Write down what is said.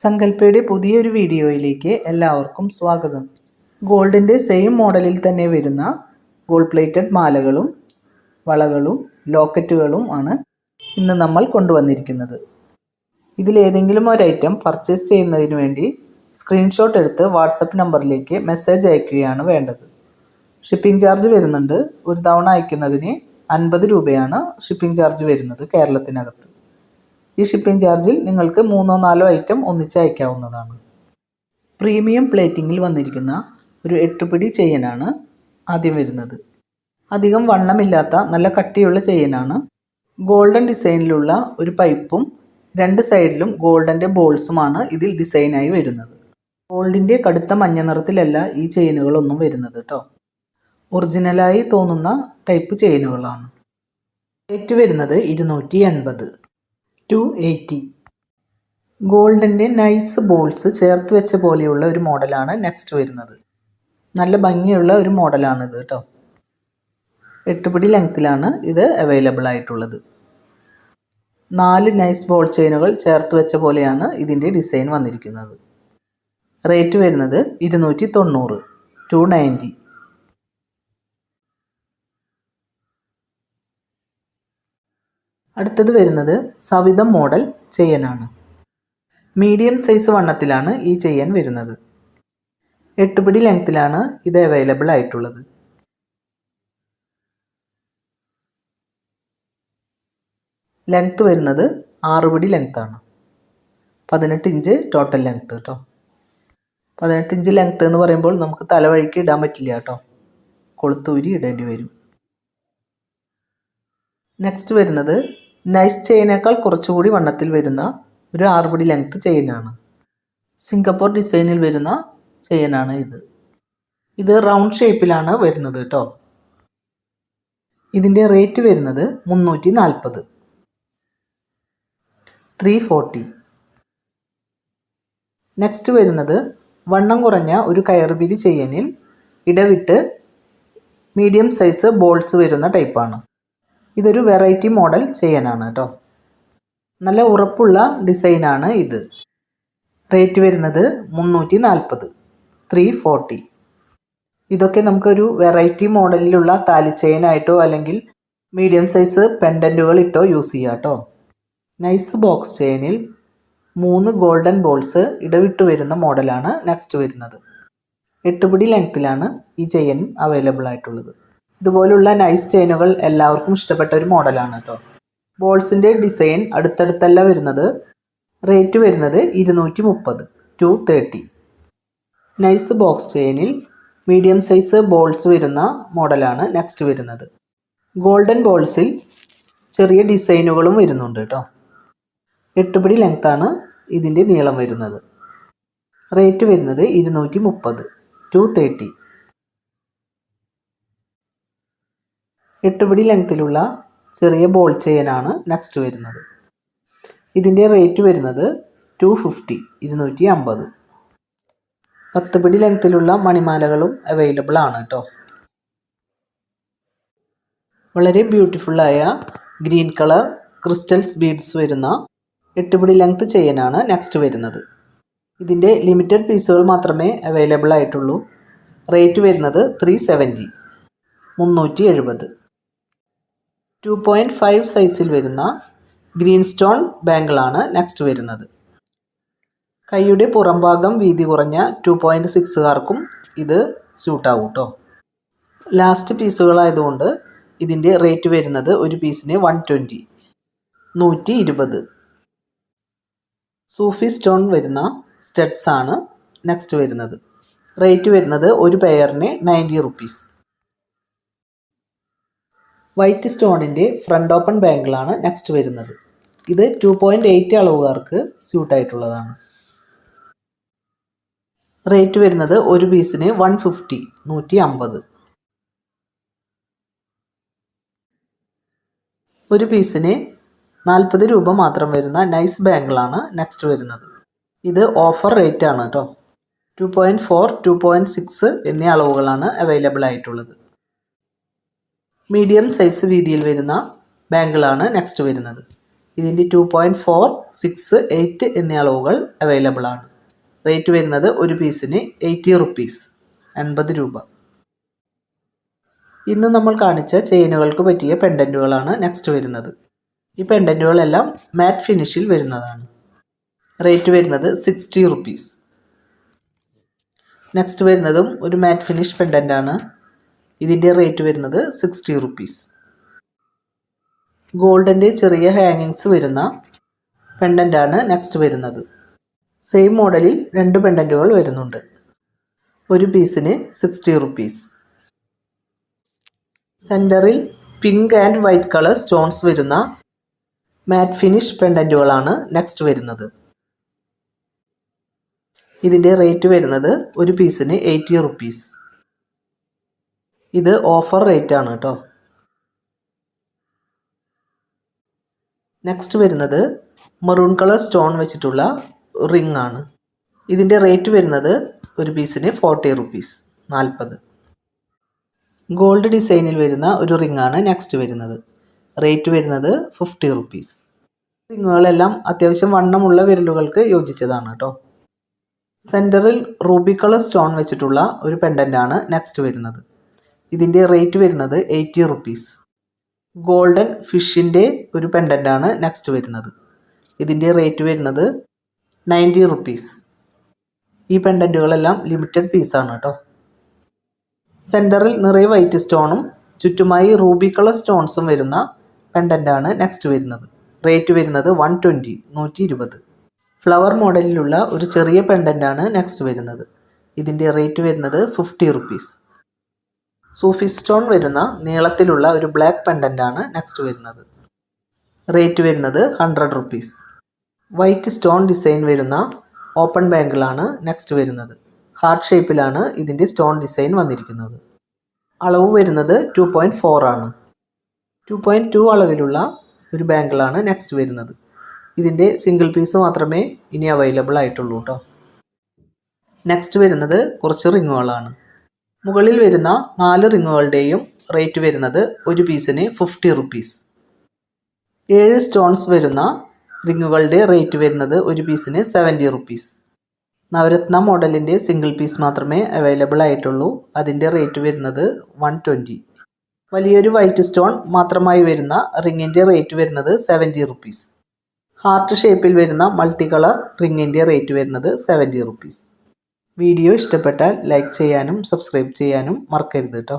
സങ്കല്പയുടെ പുതിയൊരു വീഡിയോയിലേക്ക് എല്ലാവർക്കും സ്വാഗതം. ഗോൾഡിന്റെ സെയിം മോഡലിൽ തന്നെ വരുന്ന ഗോൾഡ് പ്ലേറ്റഡ് മാലകളും വളകളും ലോക്കറ്റുകളും ആണ് ഇന്ന് നമ്മൾ കൊണ്ടുവന്നിരിക്കുന്നത്. ഇതിലേതെങ്കിലും ഒരു ഐറ്റം പർച്ചേസ് ചെയ്യുന്നതിന് വേണ്ടി സ്ക്രീൻഷോട്ട് എടുത്ത് വാട്സപ്പ് നമ്പറിലേക്ക് മെസ്സേജ് അയക്കുകയാണ് വേണ്ടത്. ഷിപ്പിംഗ് ചാർജ് വരുന്നുണ്ട്. ഒരു തവണ അയക്കുന്നതിന് അൻപത് രൂപയാണ് ഷിപ്പിംഗ് ചാർജ് വരുന്നത് കേരളത്തിനകത്ത്. ഈ ഷിപ്പിംഗ് ചാർജിൽ നിങ്ങൾക്ക് മൂന്നോ നാലോ ഐറ്റം ഒന്നിച്ച് അയക്കാവുന്നതാണ്. പ്രീമിയം പ്ലേറ്റിങ്ങിൽ വന്നിരിക്കുന്ന ഒരു എട്ടുപിടി ചെയിനാണ് ആദ്യം വരുന്നത്. അധികം വണ്ണമില്ലാത്ത നല്ല കട്ടിയുള്ള ചെയിനാണ്. ഗോൾഡൻ ഡിസൈനിലുള്ള ഒരു പൈപ്പും രണ്ട് സൈഡിലും ഗോൾഡന്റെ ബോൾസുമാണ് ഇതിൽ ഡിസൈനായി വരുന്നത്. ഗോൾഡിന്റെ കടുത്ത മഞ്ഞ നിറത്തിലല്ല ഈ ചെയിനുകളൊന്നും വരുന്നത് കേട്ടോ ഒറിജിനലായി തോന്നുന്ന ടൈപ്പ് ചെയിനുകളാണ്. റേറ്റ് വരുന്നത് ഇരുന്നൂറ്റി എൺപത്. Two eighty. ഗോൾഡിന്റെ നൈസ് ബോൾസ് ചേർത്ത് വെച്ച പോലെയുള്ള ഒരു മോഡലാണ് നെക്സ്റ്റ് വരുന്നത്. നല്ല ഭംഗിയുള്ള ഒരു മോഡലാണിത് കേട്ടോ. എട്ടുപിടി ലെങ്ത്തിലാണ് ഇത് അവൈലബിൾ ആയിട്ടുള്ളത്. നാല് നൈസ് ബോൾ ചെയിനുകൾ ചേർത്ത് വെച്ച പോലെയാണ് ഇതിന്റെ ഡിസൈൻ വന്നിരിക്കുന്നത്. റേറ്റ് വരുന്നത് ഇരുന്നൂറ്റി തൊണ്ണൂറ് ടു നയന്റി. അടുത്തത് വരുന്നത് സവിതം മോഡൽ ചെയ്യനാണ്. മീഡിയം സൈസ് വണ്ണത്തിലാണ് ഈ ചെയ്യാൻ വരുന്നത്. എട്ടുപിടി ലെങ്ത്തിലാണ് ഇത് അവൈലബിൾ ആയിട്ടുള്ളത്. ലെങ്ത്ത് വരുന്നത് ആറുപിടി ലെങ്ത്താണ്. പതിനെട്ട് ഇഞ്ച് ടോട്ടൽ ലെങ്ത്ത് കേട്ടോ പതിനെട്ട് ഇഞ്ച് ലെങ്ത്ത് എന്ന് പറയുമ്പോൾ നമുക്ക് തലവഴിക്ക് ഇടാൻ പറ്റില്ല കേട്ടോ. കൊളുത്തൂരി ഇടേണ്ടി വരും. നെക്സ്റ്റ് വരുന്നത് നൈസ് ചെയിനേക്കാൾ കുറച്ചുകൂടി വണ്ണത്തിൽ വരുന്ന ഒരു ആറുപടി ലെങ്ത് ചെയിനാണ് സിംഗപ്പൂർ ഡിസൈനിൽ വരുന്ന ചെയിനാണ് ഇത്. ഇത് റൗണ്ട് ഷേപ്പിലാണ് വരുന്നത് കേട്ടോ ഇതിന്റെ റേറ്റ് വരുന്നത് മുന്നൂറ്റി നാൽപ്പത് ത്രീ ഫോർട്ടി നെക്സ്റ്റ് വരുന്നത് വണ്ണം കുറഞ്ഞ ഒരു കയറുപിരി ചെയിനിൽ ഇടവിട്ട് മീഡിയം സൈസ് ബോൾസ് വരുന്ന ടൈപ്പാണ് ഇതൊരു വെറൈറ്റി മോഡൽ ചെയ്യാനാണ് കേട്ടോ നല്ല ഉറപ്പുള്ള ഡിസൈനാണ് ഇത്. റേറ്റ് വരുന്നത് മുന്നൂറ്റി നാൽപ്പത് ത്രീ ഫോർട്ടി ഇതൊക്കെ നമുക്കൊരു വെറൈറ്റി മോഡലിലുള്ള താലി ചെയിനായിട്ടോ അല്ലെങ്കിൽ മീഡിയം സൈസ് പെൻഡന്റുകൾ ഇട്ടോ യൂസ് ചെയ്യാം കേട്ടോ നൈസ് ബോക്സ് ചെയിനിൽ മൂന്ന് ഗോൾഡൻ ബോൾസ് ഇടവിട്ട് വരുന്ന മോഡലാണ് നെക്സ്റ്റ് വരുന്നത്. എട്ടുപിടി ലെങ്ത്തിലാണ് ഈ ചെയിൻ അവൈലബിൾ ആയിട്ടുള്ളത്. ഇതുപോലുള്ള നൈസ് ചെയിനുകൾ എല്ലാവർക്കും ഇഷ്ടപ്പെട്ട ഒരു മോഡലാണ് കേട്ടോ ബോൾസിന്റെ ഡിസൈൻ അടുത്തടുത്തല്ല വരുന്നത്. റേറ്റ് വരുന്നത് ഇരുന്നൂറ്റി മുപ്പത് ടു തേർട്ടി നൈസ് ബോക്സ് ചെയിനിൽ മീഡിയം സൈസ് ബോൾസ് വരുന്ന മോഡലാണ് നെക്സ്റ്റ് വരുന്നത്. ഗോൾഡൻ ബോൾസിൽ ചെറിയ ഡിസൈനുകളും വരുന്നുണ്ട് കേട്ടോ എട്ടുപിടി ലെങ്ത്താണ് ഇതിന്റെ നീളം വരുന്നത്. റേറ്റ് വരുന്നത് ഇരുന്നൂറ്റി മുപ്പത് ടു തേർട്ടി എട്ടുപിടി ലെങ്ത്തിലുള്ള ചെറിയ ബോൾ ചെയിനാണ് നെക്സ്റ്റ് വരുന്നത്. ഇതിന്റെ റേറ്റ് വരുന്നത് ടു ഫിഫ്റ്റി ഇരുന്നൂറ്റി അമ്പത് പത്ത് പിടി ലെങ്ത്തിലുള്ള മണിമാലകളും അവൈലബിൾ ആണ് കേട്ടോ വളരെ ബ്യൂട്ടിഫുള്ളായ ഗ്രീൻ കളർ ക്രിസ്റ്റൽസ് ബീഡ്സ് വരുന്ന എട്ടുപിടി ലെങ്ത് ചെയിനാണ് നെക്സ്റ്റ് വരുന്നത്. ഇതിന്റെ ലിമിറ്റഡ് പീസുകൾ മാത്രമേ അവൈലബിൾ ആയിട്ടുള്ളൂ. റേറ്റ് വരുന്നത് ത്രീ സെവന്റി മുന്നൂറ്റി എഴുപത് ടു പോയിന്റ് ഫൈവ് സൈസിൽ വരുന്ന ഗ്രീൻ സ്റ്റോൺ ബാങ്കിളാണ് നെക്സ്റ്റ് വരുന്നത്. കൈയുടെ പുറംഭാഗം വീതി കുറഞ്ഞ ടു പോയിന്റ് സിക്സുകാർക്കും ഇത് സ്യൂട്ടാവും കേട്ടോ ലാസ്റ്റ് പീസുകളായതുകൊണ്ട് ഇതിന്റെ റേറ്റ് വരുന്നത് ഒരു പീസിന് വൺ ട്വന്റി നൂറ്റി ഇരുപത് സൂഫി സ്റ്റോൺ വരുന്ന സ്റ്റഡ്സ് ആണ് നെക്സ്റ്റ് വരുന്നത്. റേറ്റ് വരുന്നത് ഒരു പെയറിന് നയന്റി റുപ്പീസ് വൈറ്റ് സ്റ്റോണിന്റെ ഫ്രണ്ട് ഓപ്പൺ ബാങ്കിളാണ് നെക്സ്റ്റ് വരുന്നത്. ഇത് ടു പോയിന്റ് എയ്റ്റ് അളവുകാർക്ക് സ്യൂട്ടായിട്ടുള്ളതാണ് റേറ്റ് വരുന്നത് ഒരു പീസിന് വൺ ഫിഫ്റ്റി നൂറ്റി അമ്പത് ഒരു പീസിന് നാൽപ്പത് രൂപ മാത്രം വരുന്ന നൈസ് ബാങ്കിളാണ് നെക്സ്റ്റ് വരുന്നത്. ഇത് ഓഫർ റേറ്റ് ആണ് കേട്ടോ. Two point four two point six എന്നീ അളവുകളാണ് അവൈലബിൾ ആയിട്ടുള്ളത്. മീഡിയം സൈസ് വീതിയിൽ വരുന്ന ബാങ്കിളാണ് നെക്സ്റ്റ് വരുന്നത്. ഇതിന്റെ two point four six eight എന്നീ അളവുകൾ അവൈലബിൾ ആണ്. റേറ്റ് വരുന്നത് ഒരു പീസിന് എയ്റ്റി റുപ്പീസ് എൺപത് രൂപ. ഇന്ന് നമ്മൾ കാണിച്ച ചെയിനുകൾക്ക് പറ്റിയ പെൻഡന്റുകളാണ് നെക്സ്റ്റ് വരുന്നത്. ഈ പെൻഡന്റുകളെല്ലാം മാറ്റ് ഫിനിഷിൽ വരുന്നതാണ്. റേറ്റ് വരുന്നത് സിക്സ്റ്റി റുപ്പീസ് നെക്സ്റ്റ് വരുന്നതും ഒരു മാറ്റ് ഫിനിഷ് പെൻഡന്റാണ് ഇതിന്റെ റേറ്റ് വരുന്നത് സിക്സ്റ്റി റുപ്പീസ്. ഗോൾഡിന്റെ ചെറിയ ഹാങ്ങിങ്സ് വരുന്ന പെൻഡന്റാണ് നെക്സ്റ്റ് വരുന്നത്. സെയിം മോഡലിൽ രണ്ട് പെൻഡന്റുകൾ വരുന്നുണ്ട്. ഒരു പീസിന് സിക്സ്റ്റി റുപ്പീസ്. സെന്ററിൽ pink and white colour stones വരുന്ന മാറ്റ് ഫിനിഷ് പെൻഡന്റുകളാണ് നെക്സ്റ്റ് വരുന്നത്. ഇതിന്റെ റേറ്റ് വരുന്നത് ഒരു പീസിന് എയ്റ്റി റുപ്പീസ്. ഇത് ഓഫർ റേറ്റ് ആണ് കേട്ടോ. നെക്സ്റ്റ് വരുന്നത് മറൂൺ കളർ സ്റ്റോൺ വെച്ചിട്ടുള്ള റിംഗ് ആണ്. ഇതിന്റെ റേറ്റ് വരുന്നത് ഒരു പീസിന് ഫോർട്ടി റുപ്പീസ് നാൽപ്പത് ഗോൾഡ് ഡിസൈനിൽ വരുന്ന ഒരു റിംഗ് ആണ് നെക്സ്റ്റ് വരുന്നത്. റേറ്റ് വരുന്നത് ഫിഫ്റ്റി റുപ്പീസ് റിങ്ങുകളെല്ലാം അത്യാവശ്യം വണ്ണമുള്ള വിരലുകൾക്ക് യോജിച്ചതാണ് കേട്ടോ. സെന്ററിൽ റൂബി കളർ സ്റ്റോൺ വെച്ചിട്ടുള്ള ഒരു പെൻഡന്റ് ആണ് നെക്സ്റ്റ് വരുന്നത്. ഇതിന്റെ റേറ്റ് വരുന്നത് എയ്റ്റി റുപ്പീസ് ഗോൾഡൻ ഫിഷിന്റെ ഒരു പെൻഡന്റ് ആണ് നെക്സ്റ്റ് വരുന്നത്. ഇതിന്റെ റേറ്റ് വരുന്നത് നയന്റി റുപ്പീസ് ഈ പെൻഡന്റുകളെല്ലാം ലിമിറ്റഡ് പീസാണ് കേട്ടോ. സെന്ററിൽ നിറയെ വൈറ്റ് സ്റ്റോണും ചുറ്റുമായി റൂബി കളർ സ്റ്റോൺസും വരുന്ന പെൻഡന്റാണ് നെക്സ്റ്റ് വരുന്നത്. റേറ്റ് വരുന്നത് വൺ ട്വന്റി നൂറ്റി ഇരുപത്. ഫ്ലവർ മോഡലിലുള്ള ഒരു ചെറിയ പെൻഡന്റാണ് നെക്സ്റ്റ് വരുന്നത്. ഇതിന്റെ റേറ്റ് വരുന്നത് ഫിഫ്റ്റി റുപ്പീസ് സൂഫി സ്റ്റോൺ വരുന്ന നീളത്തിലുള്ള ഒരു ബ്ലാക്ക് പെൻഡന്റാണ് നെക്സ്റ്റ് വരുന്നത്. റേറ്റ് വരുന്നത് hundred rupees. White stone design വരുന്ന ഓപ്പൺ ബാങ്കിളാണ് നെക്സ്റ്റ് വരുന്നത്. ഹാർട്ട് ഷേപ്പിലാണ് ഇതിന്റെ സ്റ്റോൺ ഡിസൈൻ വന്നിരിക്കുന്നത്. അളവ് വരുന്നത് ടു പോയിന്റ് ഫോർ ആണ്. ടു പോയിന്റ് ടു അളവിലുള്ള ഒരു ബാങ്കിളാണ് നെക്സ്റ്റ് വരുന്നത്. ഇതിന്റെ സിംഗിൾ പീസ് മാത്രമേ ഇനി അവൈലബിൾ ആയിട്ടുള്ളൂ കേട്ടോ. നെക്സ്റ്റ് വരുന്നത് കുറച്ച് റിങ്ങുകളാണ്. മുകളിൽ വരുന്ന നാല് റിങ്ങുകളുടെയും റേറ്റ് വരുന്നത് ഒരു പീസിന് ഫിഫ്റ്റി റുപ്പീസ്. ഏഴ് സ്റ്റോൺസ് വരുന്ന റിങ്ങുകളുടെ റേറ്റ് വരുന്നത് ഒരു പീസിന് സെവന്റി റുപ്പീസ്. നവരത്ന മോഡലിന്റെ സിംഗിൾ പീസ് മാത്രമേ അവൈലബിൾ ആയിട്ടുള്ളൂ. അതിന്റെ റേറ്റ് വരുന്നത് വൺ ട്വന്റി വലിയൊരു വൈറ്റ് സ്റ്റോൺ മാത്രമായി വരുന്ന റിങ്ങിന്റെ റേറ്റ് വരുന്നത് സെവന്റി റുപ്പീസ്. ഹാർട്ട് ഷേപ്പിൽ വരുന്ന മൾട്ടി കളർ റിങ്ങിന്റെ റേറ്റ് വരുന്നത് സെവന്റി റുപ്പീസ്. വീഡിയോ ഇഷ്ടപ്പെട്ടാൽ ലൈക്ക് ചെയ്യാനും സബ്സ്ക്രൈബ് ചെയ്യാനും മറക്കരുത് കേട്ടോ.